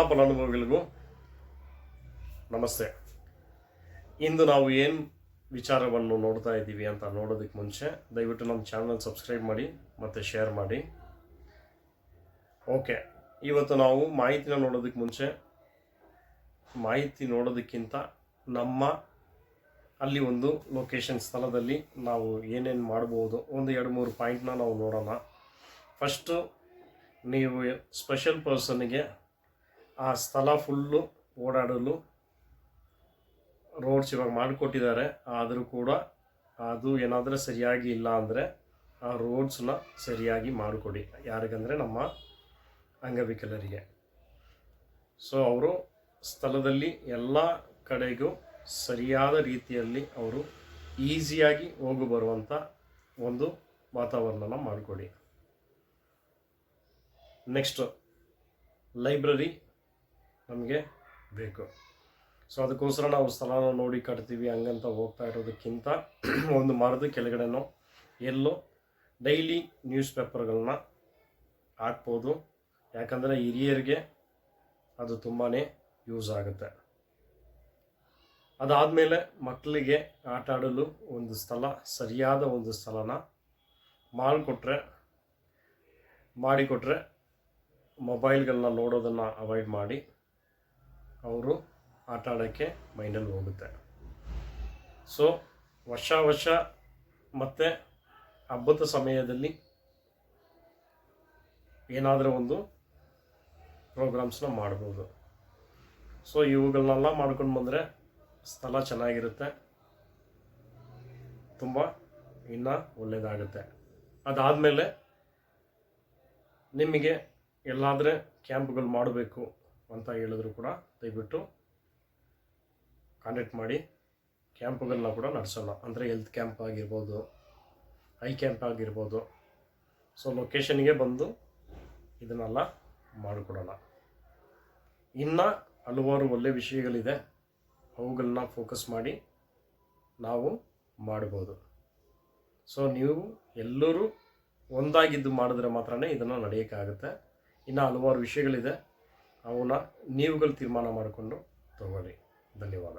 ಫಲಾನುಭವಿಗಳಿಗೂ ನಮಸ್ತೆ. ಇಂದು ನಾವು ಏನು ವಿಚಾರವನ್ನು ನೋಡ್ತಾ ಇದ್ದೀವಿ ಅಂತ ನೋಡೋದಕ್ಕೆ ಮುಂಚೆ, ದಯವಿಟ್ಟು ನಮ್ಮ ಚಾನಲ್ ಸಬ್ಸ್ಕ್ರೈಬ್ ಮಾಡಿ ಮತ್ತು ಶೇರ್ ಮಾಡಿ. ಓಕೆ, ಇವತ್ತು ನಾವು ಮಾಹಿತಿನ ನೋಡೋದಕ್ಕೆ ಮುಂಚೆ, ಮಾಹಿತಿ ನೋಡೋದಕ್ಕಿಂತ ನಮ್ಮ ಅಲ್ಲಿ ಒಂದು ಲೊಕೇಶನ್ ಸ್ಥಳದಲ್ಲಿ ನಾವು ಏನೇನು ಮಾಡ್ಬೋದು, ಒಂದು ಎರಡು ಮೂರು ಪಾಯಿಂಟ್ನ ನಾವು ನೋಡೋಣ. ಫಸ್ಟು ನೀವು ಸ್ಪೆಷಲ್ ಪರ್ಸನ್ಗೆ ಆ ಸ್ಥಳ ಫುಲ್ಲು ಓಡಾಡಲು ರೋಡ್ಸ್ ಇವಾಗ ಮಾಡಿಕೊಟ್ಟಿದ್ದಾರೆ. ಆದರೂ ಕೂಡ ಅದು ಏನಾದರೂ ಸರಿಯಾಗಿ ಇಲ್ಲ ಅಂದರೆ ಆ ರೋಡ್ಸ್ನ ಸರಿಯಾಗಿ ಮಾಡಿಕೊಡಿ. ಯಾರಿಗಂದರೆ ನಮ್ಮ ಅಂಗವಿಕಲರಿಗೆ. ಸೊ ಅವರು ಸ್ಥಳದಲ್ಲಿ ಎಲ್ಲ ಕಡೆಗೂ ಸರಿಯಾದ ರೀತಿಯಲ್ಲಿ ಅವರು ಈಸಿಯಾಗಿ ಹೋಗು ಬರುವಂಥ ಒಂದು ವಾತಾವರಣನ ಮಾಡಿಕೊಡಿ. ನೆಕ್ಸ್ಟು ಲೈಬ್ರರಿ ನಮಗೆ ಬೇಕು. ಸೊ ಅದಕ್ಕೋಸ್ಕರ ನಾವು ಸ್ಥಳನ ನೋಡಿ ಕಟ್ತೀವಿ, ಹಂಗಂತ ಹೋಗ್ತಾ ಇರೋದಕ್ಕಿಂತ ಒಂದು ಮರದ ಕೆಳಗಡೆನೋ ಎಲ್ಲೋ ಡೈಲಿ ನ್ಯೂಸ್ ಪೇಪರ್ಗಳನ್ನ ಹಾಕ್ಬೋದು. ಯಾಕಂದರೆ ಹಿರಿಯರಿಗೆ ಅದು ತುಂಬಾ ಯೂಸ್ ಆಗುತ್ತೆ. ಅದಾದಮೇಲೆ ಮಕ್ಕಳಿಗೆ ಆಟ ಆಡಲು ಒಂದು ಸ್ಥಳ, ಸರಿಯಾದ ಒಂದು ಸ್ಥಳನ ಮಾಡಿಕೊಟ್ರೆ ಮಾಡಿಕೊಟ್ರೆ ಮೊಬೈಲ್ಗಳನ್ನ ನೋಡೋದನ್ನು ಅವಾಯ್ಡ್ ಮಾಡಿ ಅವರು ಆಟ ಆಡೋಕ್ಕೆ ಮೈಂಡಲ್ಲಿ ಹೋಗುತ್ತೆ. ಸೊ, ವರ್ಷ ವರ್ಷ ಮತ್ತು ಹಬ್ಬದ ಸಮಯದಲ್ಲಿ ಏನಾದರೂ ಒಂದು ಪ್ರೋಗ್ರಾಮ್ಸ್ನ ಮಾಡ್ಬೋದು. ಸೊ, ಇವುಗಳನ್ನೆಲ್ಲ ಮಾಡ್ಕೊಂಡು ಬಂದರೆ ಸ್ಥಳ ಚೆನ್ನಾಗಿರುತ್ತೆ. ತುಂಬ ಇನ್ನೂ ಒಳ್ಳೆಯದಾಗುತ್ತೆ ಅದಾದಮೇಲೆ ನಿಮಗೆ ಎಲ್ಲಾದರೆ ಕ್ಯಾಂಪ್ಗಳು ಮಾಡಬೇಕು ಅಂತ ಹೇಳಿದ್ರು ಕೂಡ ದಯವಿಟ್ಟು ಕಾಂಟ್ಯಾಕ್ಟ್ ಮಾಡಿ ಕ್ಯಾಂಪ್ಗಳನ್ನ ಕೂಡ ನಡೆಸೋಣ. ಅಂದರೆ ಹೆಲ್ತ್ ಕ್ಯಾಂಪ್ ಆಗಿರ್ಬೋದು ಐ ಕ್ಯಾಂಪ್ ಆಗಿರ್ಬೋದು. ಸೊ ಲೊಕೇಶನ್ಗೆ ಬಂದು ಇದನ್ನೆಲ್ಲ ಮಾಡಿಕೊಡೋಣ. ಇನ್ನು ಹಲವಾರು ಒಳ್ಳೆಯ ವಿಷಯಗಳಿದೆ. ಅವುಗಳನ್ನ ಫೋಕಸ್ ಮಾಡಿ ನಾವು ಮಾಡ್ಬೋದು. ಸೊ ನೀವು ಎಲ್ಲರೂ ಒಂದಾಗಿದ್ದು ಮಾಡಿದ್ರೆ ಮಾತ್ರ ಇದನ್ನು ನಡೆಯೋಕ್ಕಾಗುತ್ತೆ. ಇನ್ನು ಹಲವಾರು ವಿಷಯಗಳಿದೆ. ಅವನ್ನ ನೀವುಗಳು ತೀರ್ಮಾನ ಮಾಡಿಕೊಂಡು ತಗೊಳ್ಳಿ ಧನ್ಯವಾದ.